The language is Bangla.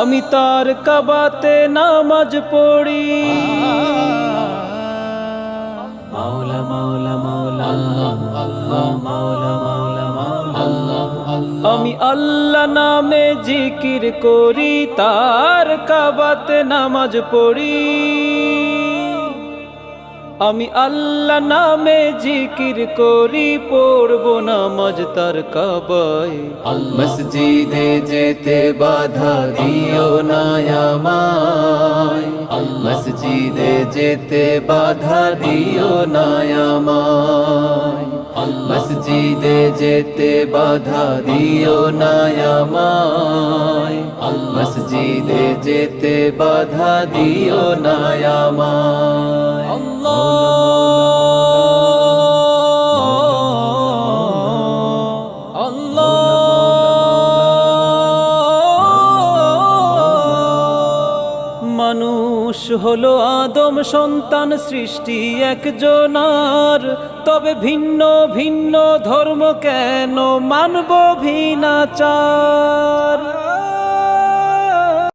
আমি তার কাবাতে নামাজ পড়ি। মাওলা মাওলা মাওলা আল্লাহ মাওলা মাওলা মাওলা। আমি আল্লাহ নামে জিকির করি, তার কাবাতে নামাজ পড়ি। আমি আল্লাহ নামে জিকির করি, পড়ব নামাজ তার কাবায়। মসজিদে যেতে বাধা দিও না মসজিদে যেতে বাধা দিও না মসজিদে যেতে বাধা দিও না মসজিদে যেতে বাধা দিও না মানুষ হলো আদম সন্তান সৃষ্টি একজনার। তবে ভিন্ন ভিন্ন ধর্ম কেন মানব ভিনাচার